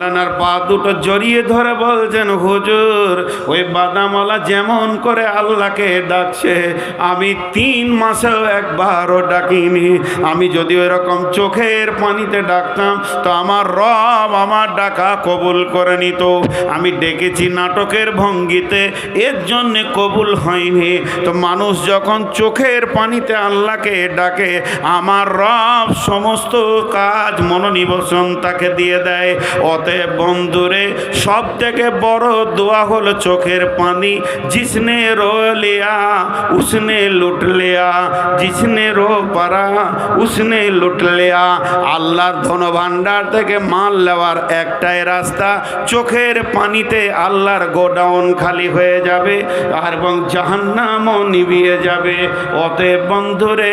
লানার পা দুটো জড়িয়ে ধরে বলছেন, হুজুর, ওই বাদামওয়ালা যেমন করে আল্লাহকে ডাকছে, আমি তিন মাসেও একবারও ডাকিনি। আমি যদি ওই রকম চোখের পানিতে ডাকতাম, তো আমার রব আমার ডাকা কবুল করে নিত। আমি ডেকেছি নাটকের ভঙ্গিতে, এর জন্যে কবুল হয়নি। তো মানুষ যখন চোখের পানিতে আল্লাহকে ডাকে, আমার রব সমস্ত কাজ মনোনিবেশন তাকে দিয়ে দেয়। অতএব বন্ধুরে, সব থেকে বড় দোয়া হলো চোখের পানি। জিসনে রো লিয়া, উসনে লুট লিয়া। জিসনে রো পারা, উসনে লুট লিয়া। আল্লাহর ধন ধনভাণ্ডার থেকে মাল নেওয়ার একটাই রাস্তা। চোখের পানিতে আল্লাহর গোডাউন খালি হয়ে যাবে আর এবং জাহান্নামও নিভিয়ে যাবে। অতএব বন্ধুরে,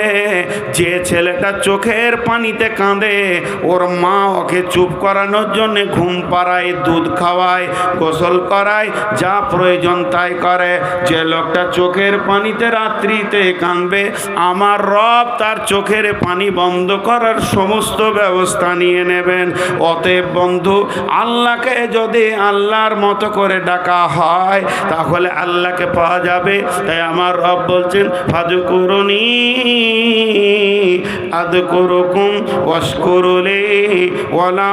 যে ছেলেটা চোখের পানিতে কাঁদে, ওর মা ওকে চুপ করানোর জন্য ঘুম পাড়ায়, দুধ খাওয়ায়, গোসল করায়, যা প্রয়োজন তাই করে। যে লোকটা চোখের পানিতে রাত্রিতে কাঁদবে, আমার রব তার চোখের পানি বন্ধ করার সমস্ত ব্যবস্থা নিয়ে নেবেন। অতএব বন্ধু, আল্লাহকে যদি আল্লাহর মতো করে ডাকা হয়, তাহলে আল্লাহকে পাওয়া যাবে। তাই আমার রব বলছেন ফাজু করুনি আদ করুকুম ওয়াশকুরুলি ওয়ালা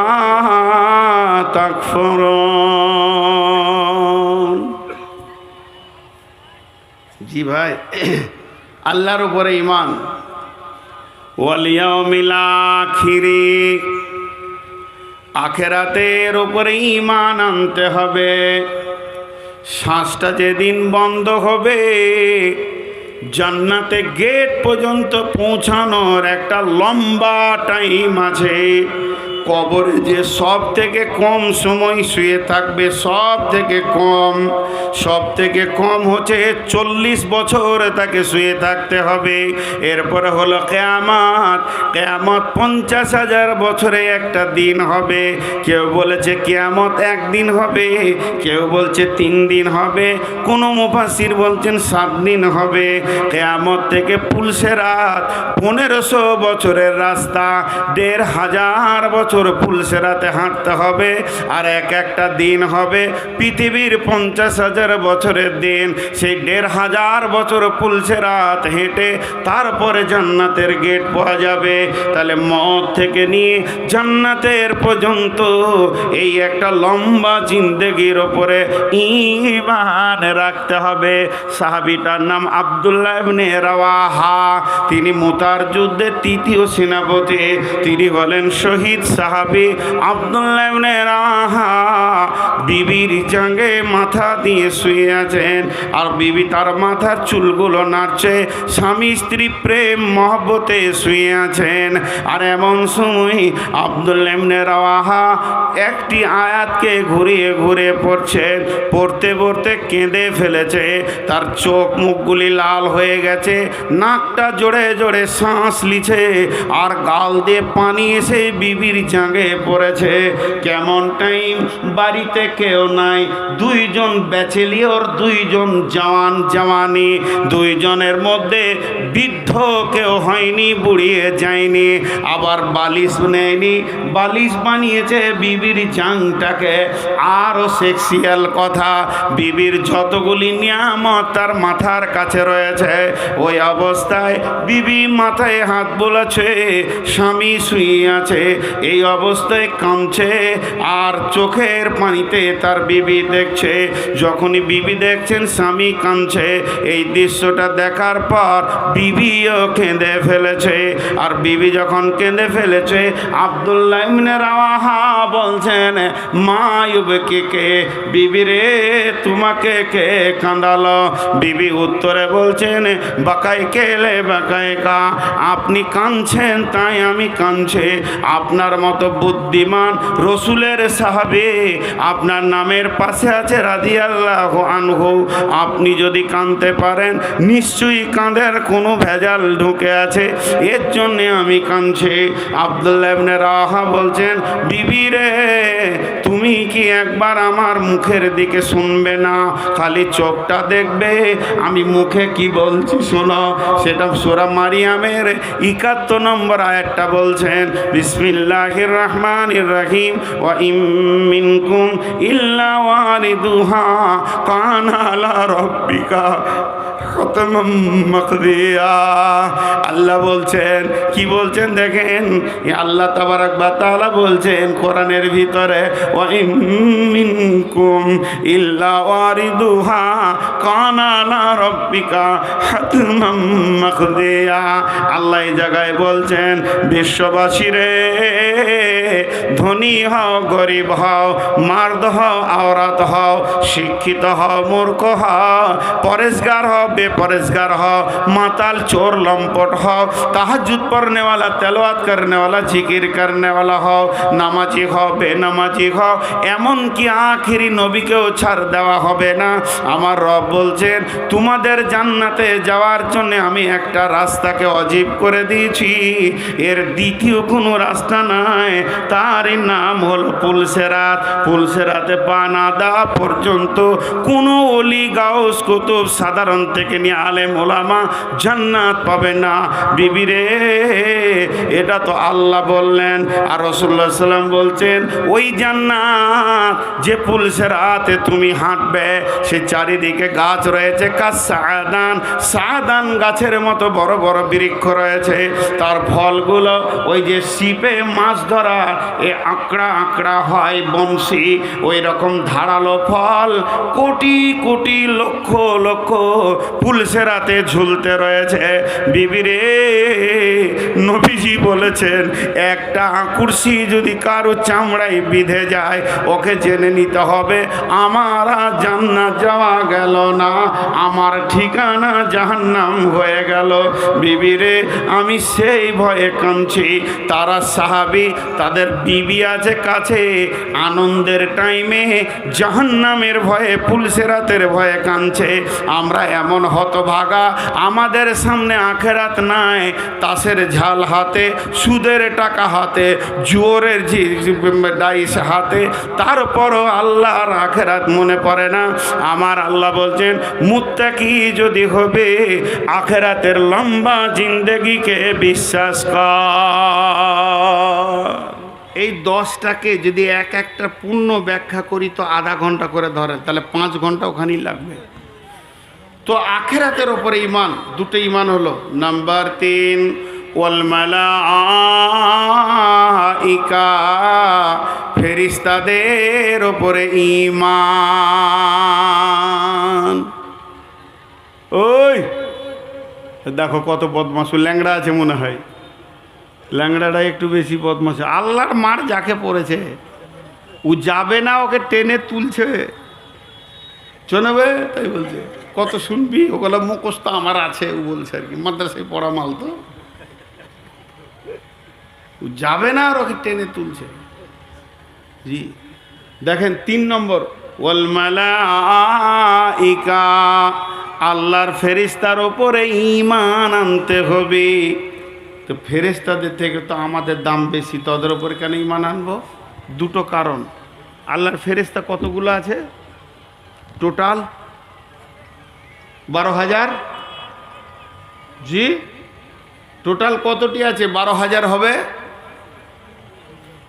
জি ভাই, আল্লাহর উপরে ইমান ওয়ালিয়াউমিল আখিরি। আখেরাতের উপরে ইমান আনতে হবে। শ্বাসটা যেদিন বন্ধ হবে, জান্নাতে গেট পর্যন্ত পৌঁছানোর একটা লম্বা টাইম আছে। কবরে যে সব থেকে কম সময় শুয়ে থাকবে, সব থেকে কম, সব থেকে কম হচ্ছে চল্লিশ বছর তাকে শুয়ে থাকতে হবে। এরপরে হলো কেয়ামত কেয়ামত পঞ্চাশ হাজার বছরে একটা দিন হবে। কেউ বলেছে কেয়ামত একদিন হবে, কেউ বলছে তিন দিন হবে। কোনো মুফাসির বলছেন সাত দিন হবে। কেয়ামত থেকে পুলসে রাত পনেরোশো বছরের রাস্তা, দেড় হাজার বছর পুলসেরাতে হাঁটতে হবে, আর এক একটা দিন হবে পৃথিবীর পঞ্চাশ হাজার বছরের দিন। সেই দেড় হাজার বছর পুলসেরাত হেঁটে তারপরে জান্নাতের গেট পাওয়া যাবে। তাহলে মদ থেকে নিয়ে জান্নাতের পর্যন্ত এই একটা লম্বা জিন্দগির ওপরে ইমান রাখতে হবে। সাহাবিটার নাম আবদুল্লাহ ইবনে রাওয়াহা। তিনি মুতার যুদ্ধে তৃতীয় সেনাপতি। তিনি হলেন শহীদ সাহাবি আবদুল্লাহ ইবনে বিবির জাঙ্গে মাথা দিয়ে শুয়ে আছেন। আর বিবি তার মাথার চুলগুলো নাড়ছে। স্বামী স্ত্রী প্রেম, মহব্বতে শুয়ে আছেন। আর এমন সময় আবদুল্লাহ ইবনে রাওয়াহা একটি আয়াতকে ঘুরিয়ে ঘুরে পড়ছেন। পড়তে পড়তে কেঁদে ফেলেছে। তার চোখ মুখগুলি লাল হয়ে গেছে। নাকটা জোরে জোরে শ্বাস লিছে আর গাল দিয়ে পানি এসে বিবির জাঁগে পড়েছে। কেমন টাইম? বাড়িতে কেউ নাই। দুইজন ব্যাচেলিয়র, দুইজন জওয়ান, জওয়ানি। দুইজনের মধ্যে বৃদ্ধ কেউ হয়নি, বুড়িয়ে যায়নি। আবার বালিশ নেয়নি। বালিশ বানিয়েছে বিবির জাংটাকে আরও সেক্সিয়াল কথা। বিবির যতগুলি নিয়ামত তার মাথার কাছে রয়েছে। ওই অবস্থায় বিবি মাথায় হাত বোলাছে স্বামী শুয়ে আছে। এই অবস্থায় কামছে আর চোখের পানিতে তার বিবি দেখছে। যখনই বিবি দেখছেন, স্বামী কাঁদছে। এই দৃশ্যটা দেখার পর বিবিও কেঁদে ফেলেছে। আর বিবি যখন কেঁদে ফেলেছে, আবদুল্লাহ রাওয়াহা বলছেন, মা ইউবকে কে? বিবি রে, তোমাকে কে কাঁদালো? বিবি উত্তরে বলছেন, বাকাই কেলে বাকাই কা? আপনি কাঁদছেন, তাই আমি কাঁদছে। আপনার মতো বুদ্ধিমান রসুলের সাহাবে, আপনার নামের পাশে আছে রাজি আল্লাহ আনহু। আপনি যদি কাঁদতে পারেন, নিশ্চয়ই কাঁদের কোনো ভেজাল ঢুকে আছে। এর জন্যে আমি কাঁদছি। আবদুল্লাহ রাহা বলছেন, বিবি রে, তুমি কি একবার আমার মুখের দিকে শুনবে না? খালি চোখটা দেখবে। আমি মুখে কি বলছি শোনো। সেটা সোরা মারিয়ামের একাত্তর নম্বর আয়াতটা বলছেন, বিসমিল্লাহির মিনকুম ইল্লা ওয়ারিদুহা। কানা আলা রাব্বিকা খতমাম মাকদিয়া আল্লাহ বলছেন, কি বলছেন দেখেন? আল্লাহ তাবারাক বা বলছেন কোরআনের ভিতরে আল্লাহ জায়গায় বলছেন, বিশ্ববাসী রে ধনী হও, গরিব হও, মার্দ হও, আওরাত হও, শিক্ষিত হও, মূর্খ হও, পরেশগার হও, বেপরেশগার হও, মাতাল, চোর, লম্পট হও তাহাজুদ পড়নেওয়ালা, তেলাওয়াত করনেওয়ালা, জিকির করনেওয়ালা হও, নামাজি হও, বেনামাজি হও, এমনকি আখিরি নবীকেও ছাড় দেওয়া হবে না। আমার রব বলছেন, তোমাদের জান্নাতে যাওয়ার জন্য আমি একটা রাস্তাকে অজীব করে দিয়েছি। এর দ্বিতীয় কোনো রাস্তা নাই, তার নাম হল পুলসেরাত। পুলসেরাতে পা না দেওয়া পর্যন্ত কোনো অলি, গাউস, কুতুব, সাধারণ থেকে নিয়ে আলেম, ওলামা জান্নাত পাবে না। বিবিরে এটা তো আল্লাহ বললেন, আর রসুল্লাহ সাল্লাম বলছেন, ওই জান্নাত যে পুলসেরাতে তুমি হাঁটবে, সে চারিদিকে গাছ রয়েছে কাজ সাদান সাদান গাছের মতো বড় বড় বৃক্ষ রয়েছে। তার ফলগুলো ওই যে শিপে মাছ ধরা, এ আঁকড়া আঁকড়া হয় বংশী। ওই রকম ধারালো ফল কোটি কোটি লক্ষ লক্ষ পুলসেরাতে ঝুলতে রয়েছে। বিবিরে, নবীজি বলেছেন, একটা আকুর্সি যদি কারও চামড়ায় বিঁধে যায়, ওকে জেনে নিতে হবে, আমার আর যাওয়া গেল না, আমার ঠিকানা জাহান্নাম হয়ে গেল। বিবিরে, আমি সেই ভয়ে কাঁদছি, তারা সাহাবি তাদের বিবি আছে কাছে। আনন্দের টাইমে জাহান্নামের ভয়ে, পুলসেরাতের ভয়ে কাঁদছে। আমরা এমন হতভাগা, আমাদের সামনে আখেরাত নাই। তাসের ঝাল হাতে, সুদের টাকা হাতে, জোরের ডাইস হাতে। তারপরও আল্লাহর আখেরাত মনে পড়ে না। আমার আল্লাহ বলছেন, মুত্তাকি যদি হবে, আখেরাতের লম্বা জিন্দগিকে বিশ্বাস কর। এই দশটাকে যদি এক একটা পূর্ণ ব্যাখ্যা করি, তো আধা ঘণ্টা করে ধরেন, তাহলে পাঁচ ঘণ্টা ওখানেই লাগবে। তো আখেরাতের ওপরে ইমান দুটো ইমান হলো, নাম্বার তিন ওয়ালমালাইকা ফেরিস্তাদের ওপরে ইমান ওই, দেখো কত বদমাসু ল্যাংড়া আছে মনে হয়। ল্যাংড়াটা একটু বেশি বদমাস আল্লাহর মার যাকে পড়েছে, ও যাবে না, ওকে টেনে তুলছে। চনবে তাই বলছে, কত শুনবি? ওগুলো মুখস্থ আমার আছে, ও বলছে আর কি। মাদ্রাসায় পড়া মাল তো। ও যাবে না আর ওকে টেনে তুলছে। জি, দেখেন তিন নম্বর ওয়ালমালাইকা আল্লাহর ফেরিস্তার ওপরে ইমান আনতে হবে। তো ফেরেস্তাদের থেকে তো আমাদের দাম বেশি তাদের ওপরে কেন ইমান আনব? দুটো কারণ। আল্লাহর ফেরেস্তা কতগুলো আছে? টোটাল বারো হাজার। জি? টোটাল কতটি আছে? বারো হাজার হবে।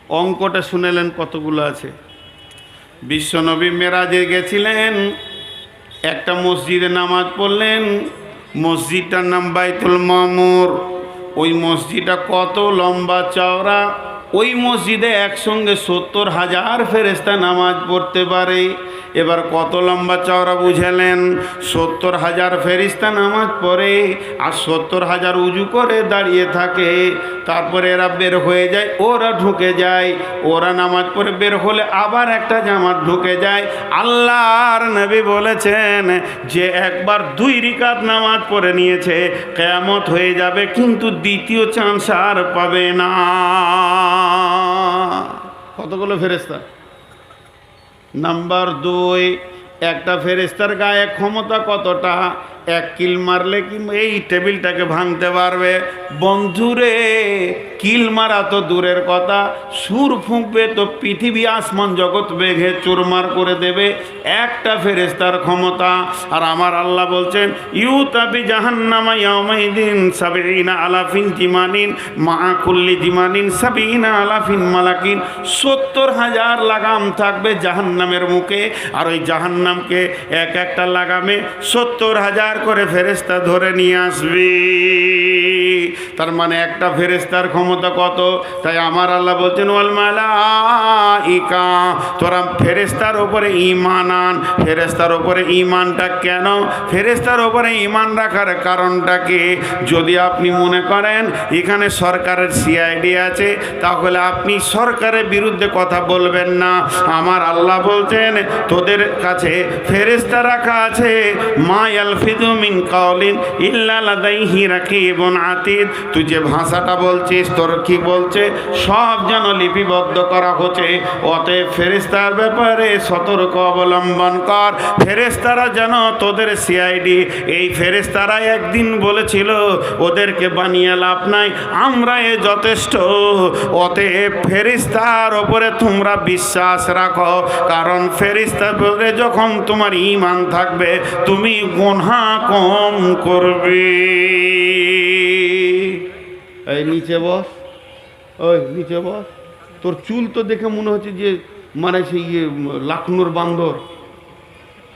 অঙ্কটা শুনেলেন কতগুলো আছে। বিশ্বনবী মেরাজে গেছিলেন, একটা মসজিদে নামাজ পড়লেন, মসজিদটার নাম বাইতুল মামুর। ওই মসজিদটা কত লম্বা চওড়া? ওই মসজিদে একসঙ্গে সত্তর হাজার ফেরেস্তা নামাজ পড়তে পারে। এবার কত লম্বা চওড়া বুঝালেন, সত্তর হাজার ফেরিস্তা নামাজ পড়ে আর সত্তর হাজার উজু করে দাঁড়িয়ে থাকে। তারপরে এরা বের হয়ে যায়, ওরা ঢুকে যায়। ওরা নামাজ পড়ে বের হলে আবার একটা জামাত ঢুকে যায়। আল্লাহর নবী বলেছেন যে একবার দুই রিকাত নামাজ পড়ে নিয়েছে, কেয়ামত হয়ে যাবে, কিন্তু দ্বিতীয় চান্স আর পাবে না। কতগুলো ফেরেস্তা নাম্বার দুই একটা ফেরেস্তার গায়ে ক্ষমতা কতটা? এক কিল মারলে কি এই টেবিলটাকে ভাঙতে পারবে? বন্ধুরে, কিল মারা তো দূরের কথা। সুর ফুঁকবে তো পৃথিবী আসমান জগৎ বেঘে চুরমার করে দেবে। একটা ফেরেস্তার ক্ষমতা। আর আমার আল্লাহ বলছেন ইউ তাবি জাহান্নামা সাবিনা আলাফিন জিমানিন মা কুল্লি জিমানিন সাবিনা আলাফিন মালাকিন। সত্তর হাজার লাগাম থাকবে জাহান্নামের মুখে। আর ওই জাহান্নামকে এক একটা লাগামে সত্তর হাজার করে ফেরেস্তা ধরে নিয়ে আসবে। তার মানে একটা ফেরেস্তার ক্ষমতা কত? তাই আমার আল্লাহ বলছেন মালাইকা। তোরা ফেরেস্তার ওপরে ইমান আন। ফেরেস্তার ওপরে ইমানটা কেন? ফেরেস্তার ওপরে ইমান রাখার কারণটা কি? যদি আপনি মনে করেন, এখানে সরকারের সিআইডি আছে, তাহলে আপনি সরকারের বিরুদ্ধে কথা বলবেন না। আমার আল্লাহ বলছেন, তোদের কাছে ফেরেস্তা রাখা আছে, মা ইয়ালফিদু মিন কাউলিন ইল্লা লাদাইহি রাকিবুন আতিদ। তুই যে ভাষাটা বলছিস, তোর কি বলছে? সব যেন লিপিবদ্ধ করা হচ্ছে। অতএব ফেরেস্তার ব্যাপারে সতর্ক অবলম্বন কর। ফেরেস্তারা যেন তোদের সিআইডি, এই ফেরেস্তারা একদিন বলেছিল, ওদেরকে বানিয়ে লাভ নাই আমরা এ যথেষ্ট। অতএব ফেরিস্তার ওপরে তোমরা বিশ্বাস রাখো, কারণ ফেরিস্তার যখন তোমার ইমান থাকবে, তুমি গোনা কম করবে। এই, নিচে বস। ওই, নিচে বস। তোর চুল তো দেখে মনে হচ্ছে যে মানে সেই ইয়ে লাখনোর বান্দর।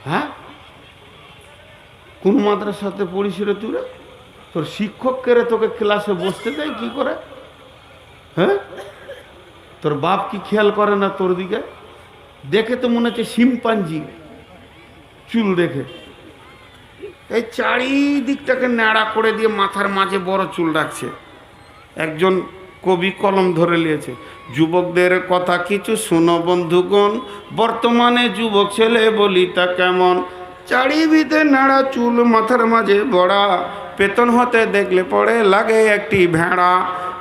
হ্যাঁ? কোন মাদ্রাসাতে পড়িস রে তুই রে? তোর শিক্ষক কেড়ে তোকে ক্লাসে বসতে দেয় কি করে? হ্যাঁ? তোর বাপ কি খেয়াল করে না তোর দিকে? দেখে তো মনে হচ্ছে শিম্পাঞ্জি। চুল দেখে। এই চারিদিকটাকে ন্যাড়া করে দিয়ে মাথার মাঝে বড় চুল রাখছে। একজন কবি কলম ধরে নিয়েছে, যুবকদের কথা কিছু শুনো বন্ধুগণ, বর্তমানে যুবক ছেলে বলি তা কেমন? চারিবিতে নাড়া চুল মাথার মাঝে বড়া, পেতন হতে দেখলে পড়ে লাগে একটি ভেড়া।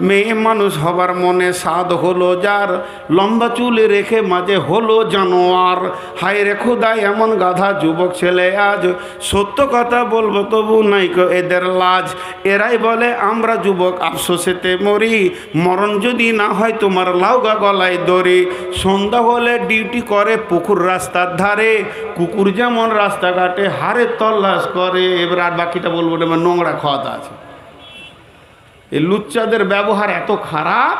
মেয়ে মানুষ হবার মনে স্বাদ হলো যার, লম্বা চুলে রেখে মাঝে হলো জানোয়ার। হায় রে খোদাই এমন গাধা যুবক ছেলে আজ। সত্য কথা বলব তবু নাই এদের লাজ। এরাই বলে, আমরা যুবক আফসোসেতে মরি। মরণ যদি না হয় তোমার লাউগা গলায় দড়ি। সন্ধ্যা হলে ডিউটি করে পুকুর রাস্তার ধারে। কুকুর যেমন রাস্তাঘাটে হারে তল্লাশ করে। এবার আর বাকিটা বলব না নোংরা খাওয়াতে আছে। এই লুচ্চাদের ব্যবহার এত খারাপ,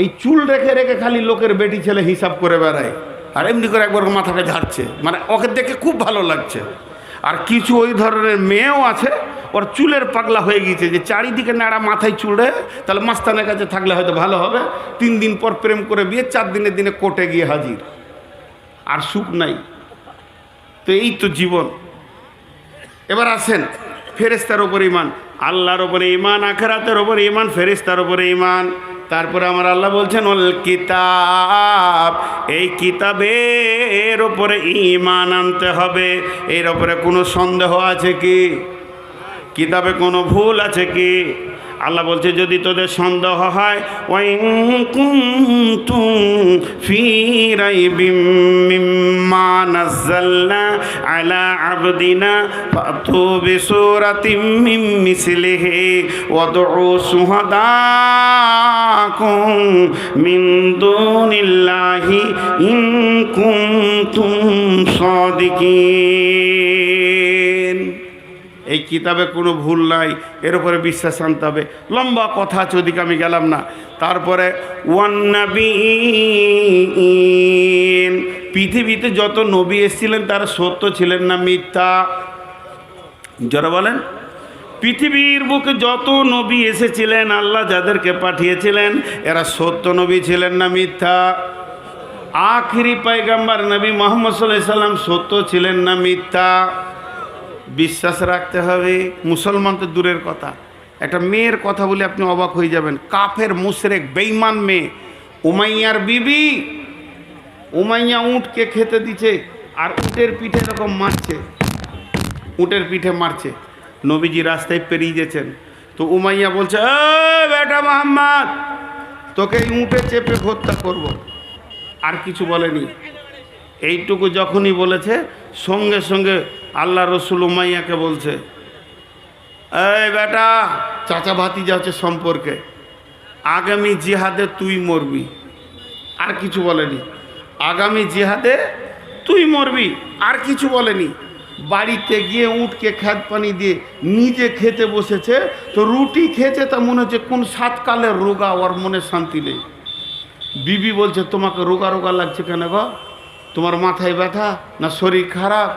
এই চুল রেখে রেখে খালি লোকের বেটি ছেলে হিসাব করে বেড়ায়। আর এমনি করে একবার মাথাটা ঝাড়ছে মানে ওকে দেখে খুব ভালো লাগছে। আর কিছু ওই ধরনের মেয়েও আছে, ওর চুলের পাগলা হয়ে গিয়েছে যে চারিদিকে নাড়া মাথায় চুড়ে তাহলে মাস্তানের কাছে থাকলে হয়তো ভালো হবে। তিন দিন পর প্রেম করে বিয়ে, চার দিনের দিনে কোর্টে গিয়ে হাজির। আর সুখ নাই। তো এই তো জীবন। এবার আসেন ফেরেস্তার ওপর ইমান আল্লাহর ওপরে ইমান আখেরাতের ওপরে ইমান ফেরিস্তার ওপরে ইমান তারপরে আমার আল্লাহ বলছেন ওল কিতাব এই কিতাবের ওপরে ইমান আনতে হবে। এর ওপরে কোনো সন্দেহ আছে কি? কিতাবে কোনো ভুল আছে কি? আল্লাহ বলছে যদি তোদের সন্দেহ হয় আলা ইন কুনতুম সাদিকিন। এই কিতাবে কোনো ভুল নাই, এর উপরে বিশ্বাস আনতে হবে। লম্বা কথা আছে আমি গেলাম না। তারপরে ওয়ান্নাবিন পৃথিবীতে যত নবী এসেছিলেন, তারা সত্য ছিলেন না মিথ্যা। যারা বলেন। পৃথিবীর বুকে যত নবী এসেছিলেন, আল্লাহ যাদেরকে পাঠিয়েছিলেন, এরা সত্য নবী ছিলেন না মিথ্যা। আখিরি পাইগাম্বার নবী মোহাম্মদ সাল্লাম সত্য ছিলেন না মিথ্যা। বিশ্বাস রাখতে হবে। মুসলমান তো দূরের কথা। একটা মেয়ের কথা বলে আপনি অবাক হয়ে যাবেন। কাফের, মুশরেক বেইমান মেয়ে। উমাইয়ার বিবি উমাইয়া উঁটকে খেতে দিছে আর উটের পিঠে এরকম মারছে। উটের পিঠে মারছে। নবীজি রাস্তায় পেরিয়ে গেছেন। তো উমাইয়া বলছে "এ বেটা মোহাম্মদ, তোকে উঁটে চেপে হত্যা করব। আর কিছু বলেনি। এইটুকু যখনই বলেছে, সঙ্গে সঙ্গে আল্লাহ রসুল উমাইয়াকে বলছে, এই বেটা, চাচা ভাতিজা হচ্ছে সম্পর্কে। আগামী জিহাদে তুই মরবি। আর কিছু বলেনি। আগামী জিহাদে তুই মরবি, আর কিছু বলেনি। বাড়িতে গিয়ে উঠকে খ্যাত পানি দিয়ে নিজে খেতে বসেছে, তো রুটি খেয়েছে, তা মনে হচ্ছে কোন সাতকালের রোগা, ওর মনে শান্তি নেই। বিবি বলছে, তোমাকে রোগা রোগা লাগছে কেন গো? তোমার মাথায় ব্যথা না শরীর খারাপ?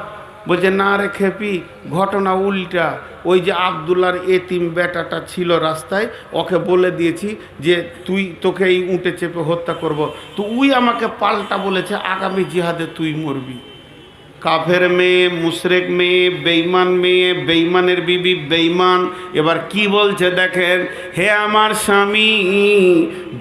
বলছে, না রে খেপি, ঘটনা উল্টা। ওই যে আবদুল্লার এতিম বেটাটা ছিল রাস্তায়, ওকে বলে দিয়েছি যে তুই তোকে এই উঁটে চেপে হত্যা করব। তো উই আমাকে পাল্টা বলেছে, আগামী জিহাদে তুই মরবি। কাফের মেয়ে, মুশরেক মেয়ে বেইমান মেয়ে বেইমানের বিবি বেইমান এবার কি বলছে দেখেন, হে আমার স্বামী,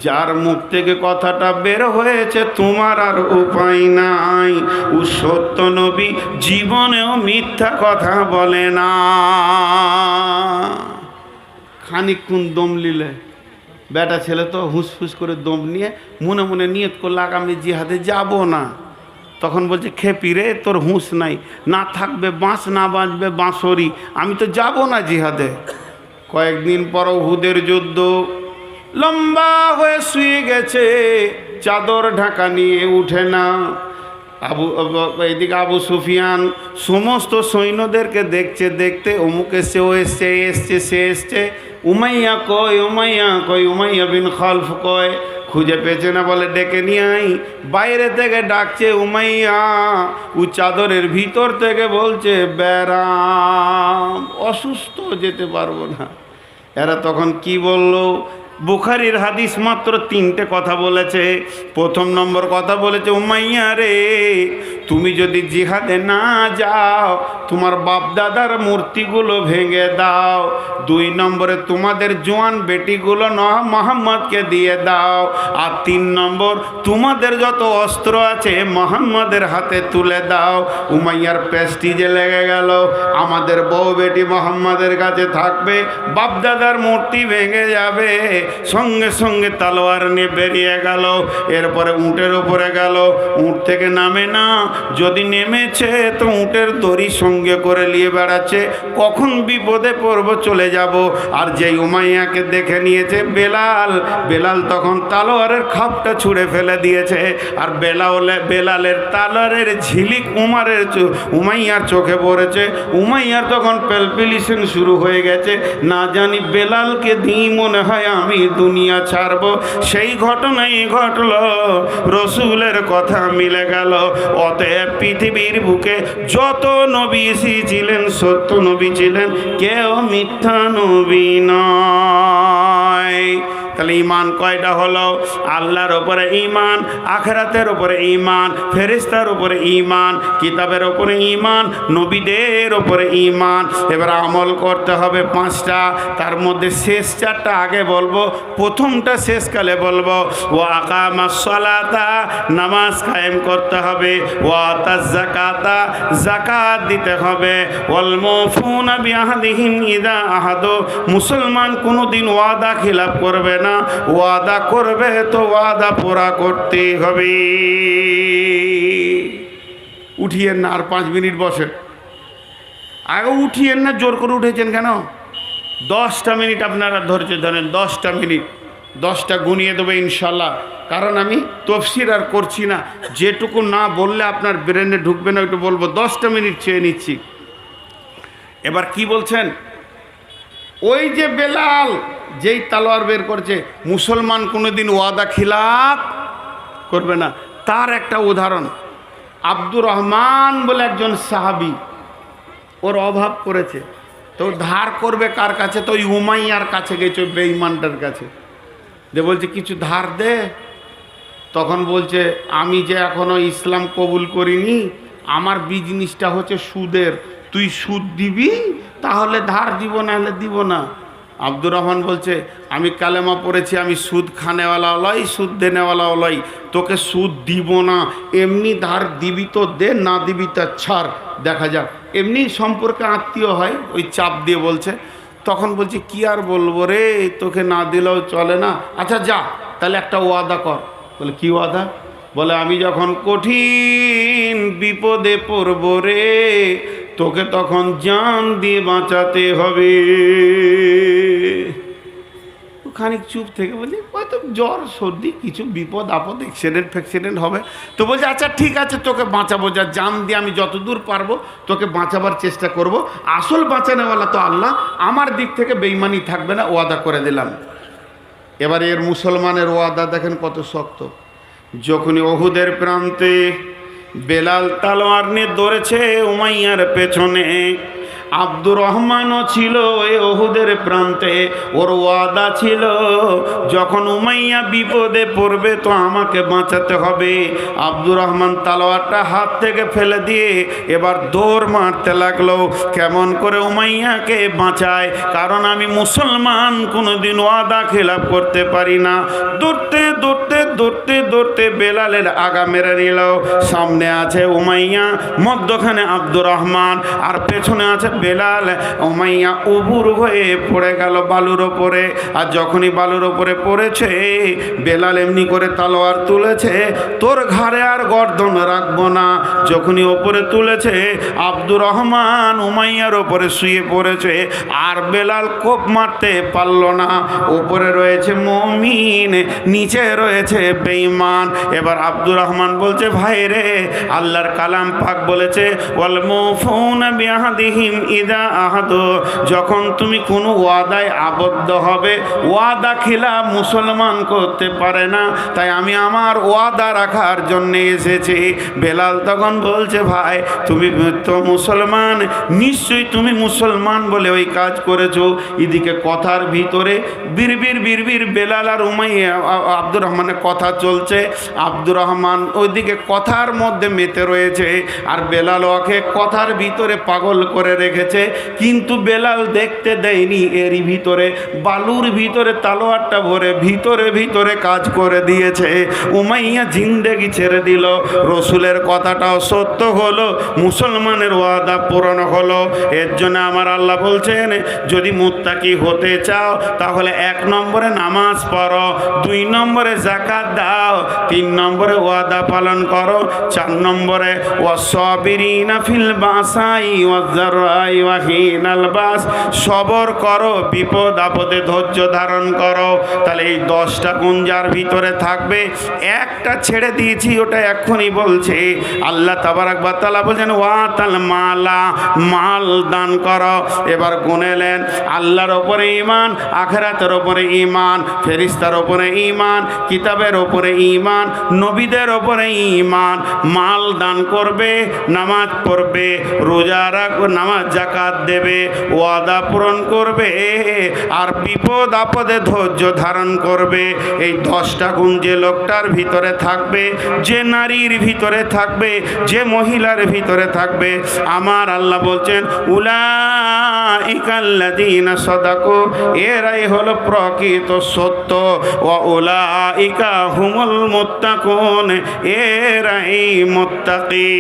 যার মুখ থেকে কথাটা বের হয়েছে, তোমার আর উপায় নাই। ও সত্য নবী জীবনেও মিথ্যা কথা বলে না। খানিকক্ষণ দম নিলে, বেটা ছেলে তো হুসফুস করে দম নিয়ে, মনে মনে নিয়ত করলে আগামী জিহাদে যাব না। তখন বলছে খেপি রে তোর হুঁশ নাই। না থাকবে বাঁশ, না বাঁচবে বাঁশরি। আমি তো যাব না জিহাদে। কয়েকদিন পর হুদের যুদ্ধ। লম্বা হয়ে শুয়ে গেছে। চাদর ঢাকা নিয়ে উঠে না। আবু, এদিকে আবু সুফিয়ান সমস্ত সৈন্যদেরকে দেখছে, দেখতে অমুক এসছে, ও এসছে এসছে, সে এসছে। উমাইয়া কয় উমাইয়া কয়, উমাইয়া বিন খালফ কয়, খুঁজে পেয়েছে না বলে ডেকে নিয়ে আই বাইরে থেকে ডাকছে উমাইয়া উ চাদরের ভিতর থেকে বলছে ব্যারাম অসুস্থ যেতে পারব না। এরা তখন কি বলল? বুখারির হাদিস মাত্র তিনটে কথা বলেছে। প্রথম নম্বর কথা বলেছে, উমাইয়া রে, তুমি যদি জিহাদে না যাও, তোমার বাপ দাদার মূর্তিগুলো ভেঙে দাও। দুই নম্বরে, তোমাদের জোয়ান বেটিগুলো ন মোহাম্মদকে দিয়ে দাও। আর তিন নম্বর, তোমাদের যত অস্ত্র আছে মোহাম্মদের হাতে তুলে দাও। উমাইয়ার পেস্টিজে লেগে গেল। আমাদের বউ বেটি মোহাম্মদের কাছে থাকবে, বাপদাদার মূর্তি ভেঙে যাবে। সঙ্গে সঙ্গে তালোয়ার নিয়ে বেরিয়ে গেল। এরপরে উঁটের উপরে গেল। উঁট থেকে নামে না। যদি নেমেছে তো উঁটের দড়ি সঙ্গে করে নিয়ে বেড়াচ্ছে। কখন বিপদে পড়ব চলে যাব। আর যেই উমাইয়াকে দেখে নিয়েছে বেলাল বেলাল তখন তালোয়ারের খাপটা ছুঁড়ে ফেলে দিয়েছে। আর বেলাওলে বেলালের তালোয়ারের ঝিলিক উমারের উমাইয়ার চোখে পড়েছে। উমাইয়ার তখন পেলপিলিশন শুরু হয়ে গেছে। না জানি বেলালকে দিই মনে হয় আমি দুনিয়া ছাড়ব। সেই ঘটনাই ঘটল। রসুলের কথা মিলে গেল। অতএব পৃথিবীর বুকে যত নবী ছিলেন সত্য নবী ছিলেন, কেউ মিথ্যা নবী নয়। তাহলে ইমান কয়টা হলো? আল্লাহর ওপরে ইমান আখেরাতের ওপরে ইমান ফেরিস্তার ওপরে ইমান কিতাবের ওপরে ইমান নবীদের ওপরে ইমান এবার আমল করতে হবে পাঁচটা, তার মধ্যে শেষ চারটা আগে বলব, প্রথমটা শেষকালে বলব ও আকামা সলাতা, নামাজ কায়েম করতে হবে ও আতা জাকাতা জাকাত দিতে হবে। অলমফুন বিআহদিহিম ইদা আহাদ, মুসলমান কোনোদিন ওয়াদা খিলাপ করবে না। ওয়াদা করবে তো ওয়াদা পুরা করতে হবে। উঠিয়েন না, আর পাঁচ মিনিট বসে আগে উঠিয়েন না, জোর করে উঠেছেন কেন? দশটা মিনিট আপনারা ধৈর্য ধরেন, দশটা মিনিট। দশটা গুনিয়ে দেবে ইনশাল্লাহ। কারণ আমি তফসির আর করছি না। যেটুকু না বললে আপনার ব্রেনে ঢুকবে না একটু বলব। দশটা মিনিট চেয়ে নিচ্ছি। এবার কি বলছেন? ওই যে বেলাল, যেই তালোয়ার বের করছে, মুসলমান কোনোদিন ওয়াদা খিলাফ করবে না। তার একটা উদাহরণ, আব্দুর রহমান বলে একজন সাহাবি, ওর অভাব করেছে তো ধার করবে কার কাছে? তো ওই উমাইয়ার কাছে গেছে, ওই বেঈমানটার কাছে। যে বলছে, কিছু ধার দে। তখন বলছে, আমি যে এখনও ইসলাম কবুল করিনি, আমার বিজনেসটা হচ্ছে সুদের। তুই সুদ দিবি, তাহলে ধার দিব না হলে দিব না। আব্দুর রহমান বলছে, আমি কালেমা পড়েছি, আমি সুদ খানেওয়ালা লই সুদ দেনেওয়ালা লই তোকে সুদ দিব না। এমনি ধার দিবি তো দে, না দিবি তা ছাড়। দেখা যাক। এমনি সম্পর্কে আত্মীয় হয়, ওই চাপ দিয়ে বলছে। তখন বলছি, কি আর বলব রে? তোকে না দিলেও চলে না। আচ্ছা যা, তাহলে একটা ওয়াদা কর। বলে, কি ওয়াদা? বলে, আমি যখন কঠিন বিপদে পড়ব রে তোকে তখন জান দিয়ে বাঁচাতে হবে। খানিক চুপ থেকে বলি হয়তো জ্বর, সর্দি, কিছু বিপদ, আপদ অ্যাক্সিডেন্ট ফ্যাক্সিডেন্ট হবে। তো বলছে আচ্ছা ঠিক আছে, তোকে বাঁচাবো। যা জান দিয়ে আমি যতদূর পারব, তোকে বাঁচাবার চেষ্টা করব। আসল বাঁচানোওয়ালা তো আল্লাহ, আমার দিক থেকে বেইমানি থাকবে না, ওয়াদা করে দিলাম। এবার এর মুসলমানের ওয়াদা দেখেন কত শক্ত। যখনই অহুদের প্রান্তে বেলাল তালোয়ার নিয়ে দৌড়েছে উমাইয়ার পেছনে। আব্দুর রহমানও ছিল ওই ওহুদের প্রান্তে, ওর ওয়াদা ছিল, যখন উমাইয়া বিপদে পড়বে তো আমাকে বাঁচাতে হবে। আব্দুর রহমান তালোয়ারটা হাত থেকে ফেলে দিয়ে এবার দৌড় মারতে লাগল। কেমন করে উমাইয়াকে বাঁচায়? কারণ আমি মুসলমান, কোনোদিন ওয়াদা খেলাপ করতে পারি না। দৌড়তে দৌড়তে দৌড়তে দৌড়তে বেলালের আগা মেরে নিল। সামনে আছে উমাইয়া, মধ্যখানে আব্দুর রহমান, আর পেছনে আছে বেলাল উমাইয়া উবুর হয়ে পড়ে গেল বালুর ওপরে। আর যখনই বালুর ওপরে পড়েছে, বেলাল এমনি করে তালোয়ার তুলেছে, তোর ঘাড়ে আর গর্দন রাখব না। যখনই ওপরে তুলেছে, আব্দুর রহমান উমাইয়ার ওপরে শুয়ে পড়েছে। আর বেলাল কোপ মারতে পারল না। ওপরে রয়েছে মমিন, নিচে রয়েছে বেঈমান। এবার আব্দুর রহমান বলছে ভাই রে আল্লাহর কালাম পাক বলেছে, ওয়াল মুফুন বিআহদিহিম। ইদা আহাদ, যখন তুমি কোনো ওয়াদায় আবদ্ধ হবে, ওয়াদা খিলা মুসলমান করতে পারে না। তাই আমি আমার ওয়াদা রাখার জন্য এসেছি। বেলাল তখন বলছে, ভাই, তুমি তো মুসলমান, নিশ্চয়ই তুমি মুসলমান বলে ওই কাজ করেছ। এদিকে কথার ভিতরে বিড়বির বিড়বির বেলাল আর উমাইয়া আ- আব্দুর রহমানের কথা চলছে। আব্দুর রহমান ওইদিকে কথার মধ্যে মেতে রয়েছে আর বেলাল ওকে কথার ভিতরে পাগল করে রেখেছে, কিন্তু বেলাল দেখতে দেয়নি এরই ভিতরে। বালুর ভিতরে তালোয়ারটা ভরে ভিতরে ভিতরে কাজ করে দিয়েছে। উমাইয়া জিন্দেগি ছেড়ে দিল। রসুলের কথাটাও সত্য হলো, মুসলমানের ওয়াদা পূরণ হলো। এর জন্য আমার আল্লাহ বলছেন, যদি মুত্তাকি হতে চাও, তাহলে এক নম্বরে নামাজ পড়ো, দুই নম্বরে জাকাত দাও, তিন নম্বরে ওয়াদা পালন করো, চার নম্বরে ওয়াসবিরিনা ফিল বাসাই ওয়াজারাই ওয়াহিনাল বাস সবর করো, বিপদ আপদে ধৈর্য ধারণ করো। তাহলে এই দশটা গুঞ্জার ভিতরে থাকবে, একটা ছেড়ে দিয়েছি, ওটা এক্ষুনি বলছে। আল্লাহ তাবারাক বাতালা বলছেন ওয়া তাল মালা, মাল দান করো। এবার গুনেলেন আল্লাহর ওপরে ইমান আখেরাতের ওপরে ইমান ফেরিস্তার ওপরে ইমান কিতাবের ওপরে ইমান নবীদের ওপরে ইমান মাল দান করবে, নামাজ পড়বে, রোজা রাখবে নামাজ জাকাত দেবে, ওয়াদা পূরণ করবে আর বিপদ আপদে ধৈর্য ধারণ করবে। এই দশটা গুণ যে লোকটার ভিতরে থাকবে, যে নারীর ভিতরে থাকবে, যে মহিলার ভিতরে থাকবে, আমার আল্লাহ বলছেন উলা ইকাল্লাদিনা সদাকো, এরাই হলো প্রকৃত সত্য ও উলা ইকা হুমুল মোত্তাকুন, এরাই মোত্তাকি